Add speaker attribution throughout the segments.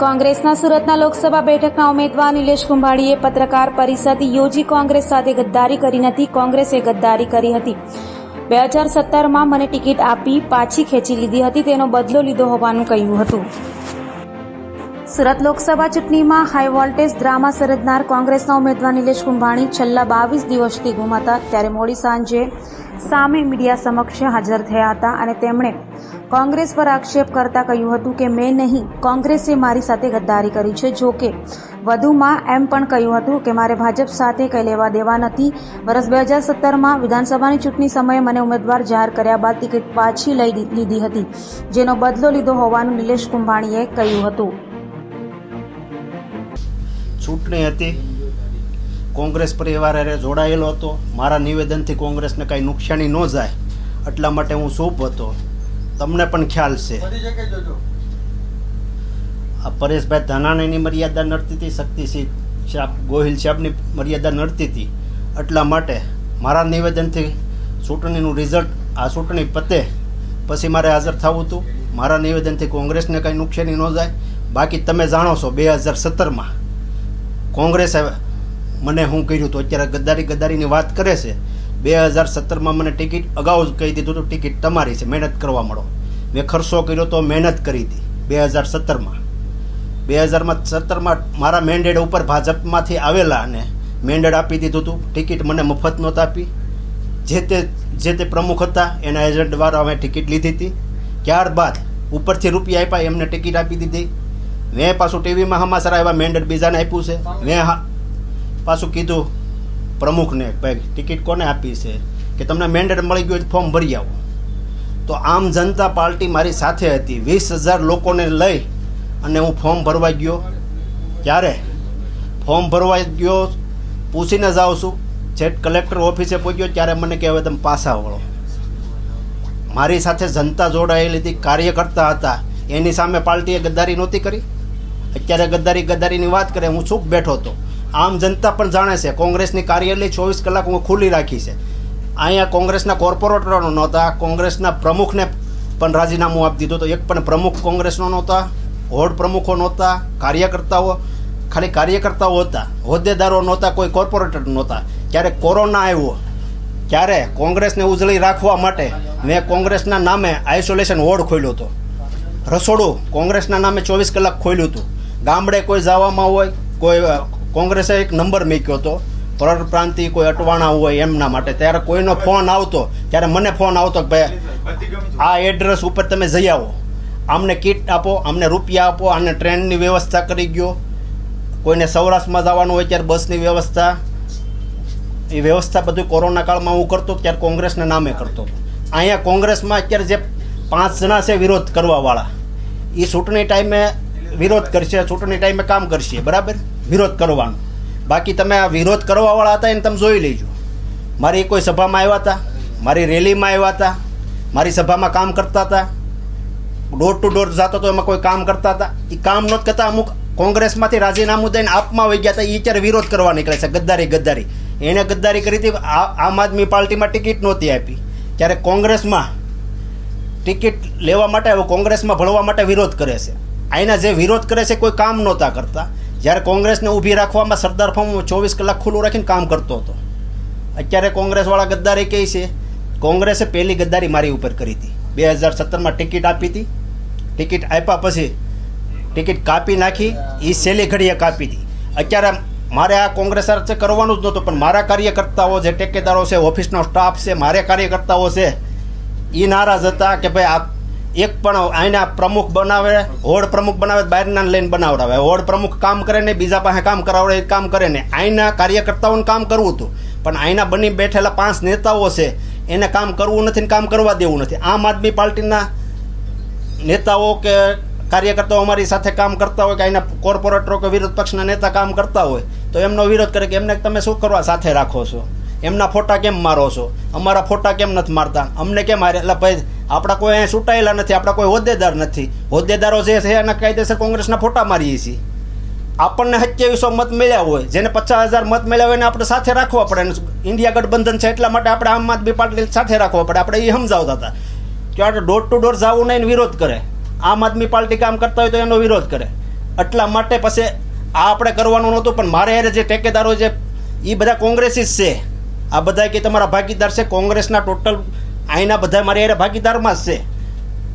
Speaker 1: કોંગ્રેસના સુરતના લોકસભા બેઠકના ઉમેદવાર નિલેશ કુંભાણીએ પત્રકાર પરિષદ યોજી કોંગ્રેસ સાથે ગદ્દારી કરી નથી. કોંગ્રેસે ગદ્દારી કરી હતી. બે હજાર સત્તરમાં મને ટિકિટ આપી પાછી ખેંચી લીધી હતી. તેનો બદલો લીધો હોવાનું કહ્યું હતું. સુરત લોકસભા ચૂંટણીમાં હાઈ વોલ્ટેજ ડ્રામા સર્જનાર કોંગ્રેસના ઉમેદવાર નિલેશ કુંભાણી છેલ્લા બાવીસ દિવસથી ગુમ હતા ત્યારે મોડી સાંજે સામે મીડિયા સમક્ષ હાજર થયા હતા અને તેમણે કોંગ્રેસ પર આક્ષેપ કરતા કહ્યું હતું કે, મેં નહીં, કોંગ્રેસે મારી સાથે ગદ્દારી કરી છે. જો કે, વધુમાં એમ પણ કહ્યું હતું કે, મારે ભાજપ સાથે કંઈ લેવા દેવા નથી. વર્ષ બે હજાર સત્તરમાં વિધાનસભાની ચૂંટણી સમયે મને ઉમેદવાર જાહેર કર્યા બાદ ટિકિટ પાછી લઈ લીધી હતી, જેનો બદલો લીધો હોવાનું નિલેશ કુંભાણીએ કહ્યું હતું.
Speaker 2: ચૂંટણી હતી. કોંગ્રેસ પરિવાર જોડાયેલો હતો. મારા નિવેદનથી કોંગ્રેસને કાંઈ નુકસાની ન જાય, એટલા માટે હું સૂપ હતો. તમને પણ ખ્યાલ છે. આ પરેશભાઈ ધાનાણીની મર્યાદા નડતી હતી શક્તિસિંહ સાહેબ ગોહિલ સાહેબની મર્યાદા નડતી હતી. એટલા માટે મારા નિવેદનથી ચૂંટણીનું રિઝલ્ટ આ ચૂંટણી પતે. પછી મારે હાજર થવું હતું. મારા નિવેદનથી કોંગ્રેસને કાંઈ નુકસાની ન જાય. બાકી તમે જાણો છો બે હજાર સત્તરમાં કોંગ્રેસે મને હું કર્યું હતું? અત્યારે ગદ્દારી ગદ્દારીની વાત કરે છે. બે હજાર સત્તરમાં મને ટિકિટ અગાઉ જ કહી દીધું હતું, ટિકિટ તમારી છે, મહેનત કરવા મળો. મેં ખર્ચો કર્યો તો મહેનત કરી હતી, બે હજાર સત્તરમાં. બે હજારમાં સત્તરમાં મારા મેન્ડેડ ઉપર ભાજપમાંથી આવેલા અને મેન્ડેડ આપી દીધું હતું. ટિકિટ મને મફત નહોતા આપી. જે તે જે તે પ્રમુખ હતા, એના એજન્ટ દ્વારા અમે ટિકિટ લીધી હતી. ત્યારબાદ ઉપરથી રૂપિયા આપ્યા, એમને ટિકિટ આપી દીધી. મેં પાછું ટીવીમાં હમાસરા આવ્યા મેન્ડેડ બીજાને આપ્યું છે. મેં પાછું કીધું પ્રમુખને ભાઈ, ટિકિટ કોને આપી છે? કે તમને મેન્ડેટ મળી ગયું હોય ફોર્મ ભરી આવો. તો આમ જનતા પાર્ટી મારી સાથે હતી. વીસ હજાર લોકોને લઈ અને હું ફોર્મ ભરવા ગયો. ત્યારે ફોર્મ ભરવા ગયો, પૂછીને જાઉં છું. જેટ કલેક્ટર ઓફિસે પહોંચ્યો ત્યારે મને કે, હવે તમે પાછા વળો. મારી સાથે જનતા જોડાયેલી હતી, કાર્યકર્તા હતા. એની સામે પાર્ટીએ ગદ્દારી નહોતી કરી. અત્યારે ગદ્દારી ગદ્દારીની વાત કરે, હું ચૂપ બેઠો હતો. આમ જનતા પણ જાણે છે, કોંગ્રેસની કાર્યાલય ચોવીસ કલાક હું ખુલ્લી રાખી છે. અહીંયા કોંગ્રેસના કોર્પોરેટરો નહોતા, કોંગ્રેસના પ્રમુખને પણ રાજીનામું આપી દીધું તો એક પણ પ્રમુખ કોંગ્રેસનો નહોતા, હોડ પ્રમુખો નહોતા, કાર્યકર્તાઓ, ખાલી કાર્યકર્તાઓ હતા. હોદ્દેદારો નહોતા, કોઈ કોર્પોરેટર નહોતા. ત્યારે કોરોના આવ્યો ત્યારે કોંગ્રેસને ઉજળી રાખવા માટે મેં કોંગ્રેસના નામે આઇસોલેશન વોર્ડ ખોલ્યો હતો. રસોડું કોંગ્રેસના નામે ચોવીસ કલાક ખોલ્યું હતું. ગામડે કોઈ જવામાં હોય, કોઈ કોંગ્રેસે એક નંબર મૂક્યો હતો. પરપ્રાંતિ કોઈ અટવાણા હોય એમના માટે. ત્યારે કોઈનો ફોન આવતો, ત્યારે મને ફોન આવતો કે ભાઈ, આ એડ્રેસ ઉપર તમે જઈ આવો. આમને કીટ આપો, અમને રૂપિયા આપો આને ટ્રેનની વ્યવસ્થા કરી ગયો. કોઈને સૌરાષ્ટ્રમાં જવાનું હોય ત્યારે બસની વ્યવસ્થા. એ વ્યવસ્થા બધું કોરોના કાળમાં હું કરતો, ત્યારે કોંગ્રેસના નામે કરતો. અહીંયા કોંગ્રેસમાં અત્યારે જે પાંચ જણા છે વિરોધ કરવાવાળા એ ચૂંટણી ટાઈમે વિરોધ કરશે, ચૂંટણી ટાઈમે કામ કરશે. બરાબર? વિરોધ કરવાનો. બાકી તમે આ વિરોધ કરવાવાળા હતા એને તમે જોઈ લેજો. મારી કોઈ સભામાં આવ્યા હતા? મારી રેલીમાં આવ્યા હતા? મારી સભામાં કામ કરતા હતા? ડોર ટુ ડોર જતો તો એમાં કોઈ કામ કરતા હતા? એ કામ નહોત કરતા અમુક કોંગ્રેસમાંથી રાજીનામું દઈને આપમાં વહી ગયા હતા એ અત્યારે વિરોધ કરવા નીકળે છે, ગદ્દારી ગદ્દારી. એને ગદ્દારી કરી હતી આમ આદમી પાર્ટીમાં ટિકિટ નહોતી આપી. ત્યારે કોંગ્રેસમાં ટિકિટ લેવા માટે કોંગ્રેસમાં ભળવા માટે વિરોધ કરે છે. આના જે વિરોધ કરે છે, કોઈ કામ નહોતા કરતા. જ્યારે કોંગ્રેસને ઊભી રાખવામાં સરદાર ફોર્મ ચોવીસ કલાક ખુલ્લું રાખીને કામ કરતો હતો. અત્યારે કોંગ્રેસવાળા ગદ્દારી કહે છે, કોંગ્રેસે પહેલી ગદ્દારી મારી ઉપર કરી હતી. બે હજાર સત્તરમાં ટિકિટ આપી હતી. ટિકિટ આપ્યા પછી ટિકિટ કાપી નાખી એ સેલી ઘડીએ કાપી હતી. અત્યારે મારે આ કોંગ્રેસ કરવાનું જ નહોતું, પણ મારા કાર્યકર્તાઓ જે ટેકેદારો છે, ઓફિસનો સ્ટાફ છે, મારે કાર્યકર્તાઓ છે એ નારાજ હતા કે ભાઈ આ એક પણ અહીંના પ્રમુખ બનાવે, હોડ પ્રમુખ બનાવે, બહારના લઈને બનાવડાવે. હોડ પ્રમુખ કામ કરે ને બીજા પાસે કામ કરાવડે એ કામ કરે ને અહીંના કાર્યકર્તાઓને કામ કરવું હતું. પણ અહીંના બની બેઠેલા પાંચ નેતાઓ છે, એને કામ કરવું નથી ને કામ કરવા દેવું નથી. આમ આદમી પાર્ટીના નેતાઓ કે કાર્યકર્તાઓ અમારી સાથે કામ કરતા હોય કે અહીંના કોર્પોરેટરો કે વિરોધ પક્ષના નેતા કામ કરતા હોય, તો એમનો વિરોધ કરે કે એમને તમે શું કરવા સાથે રાખો છો? એમના ફોટા કેમ મારો છો? અમારા ફોટા કેમ નથી મારતા? અમને કેમ મારે એટલે ભાઈ, આપણા કોઈ અહીંયા ચૂંટાયેલા નથી, આપણા કોઈ હોદ્દેદાર નથી. હોદ્દેદારો જે છે એના કાયદેસર કોંગ્રેસના ફોટા મારીએ છીએ. આપણને સત્યાવીસો મત મળ્યા હોય, જેને પચાસ હજાર મત મળ્યા હોય એને આપણે સાથે રાખવા પડે. ઇન્ડિયા ગઠબંધન છે એટલા માટે આપણે આમ આદમી પાર્ટી સાથે રાખવા પડે. આપણે એ સમજાવતા હતા. કે આપણે ડોર ટુ ડોર જવું નહીં વિરોધ કરે. આમ આદમી પાર્ટી કામ કરતા હોય તો એનો વિરોધ કરે. એટલા માટે પછી આ આપણે કરવાનું નહોતું, પણ મારે જે ટેકેદારો જે એ બધા કોંગ્રેસી છે આ બધા કે તમારા ભાગીદાર છે, કોંગ્રેસના ટોટલ અહીંના બધા મારી યારે ભાગીદારમાં જ છે.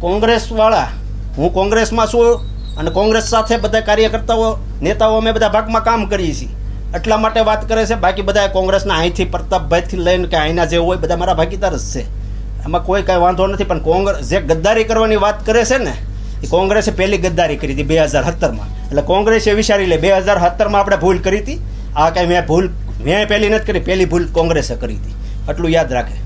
Speaker 2: કોંગ્રેસવાળા, હું કોંગ્રેસમાં છું અને કોંગ્રેસ સાથે બધા કાર્યકર્તાઓ, નેતાઓ અમે બધા ભાગમાં કામ કરીએ છીએ. એટલા માટે વાત કરે છે, બાકી બધા કોંગ્રેસના અહીંથી પ્રતાપભાઈથી લઈને કે અહીંના જે હોય, બધા મારા ભાગીદાર જ છે. એમાં કોઈ કાંઈ વાંધો નથી, પણ કોંગ્રેસ, જે ગદ્દારી કરવાની વાત કરે છે ને, એ કોંગ્રેસે પહેલી ગદ્દારી કરી હતી બે હજાર સત્તરમાં. એટલે કોંગ્રેસે વિચારી લે, બે હજાર સત્તરમાં આપણે ભૂલ કરી હતી. આ કાંઈ મેં ભૂલ મેં પહેલી નથી કરી પહેલી ભૂલ કોંગ્રેસે કરી હતી. એટલું યાદ રાખે.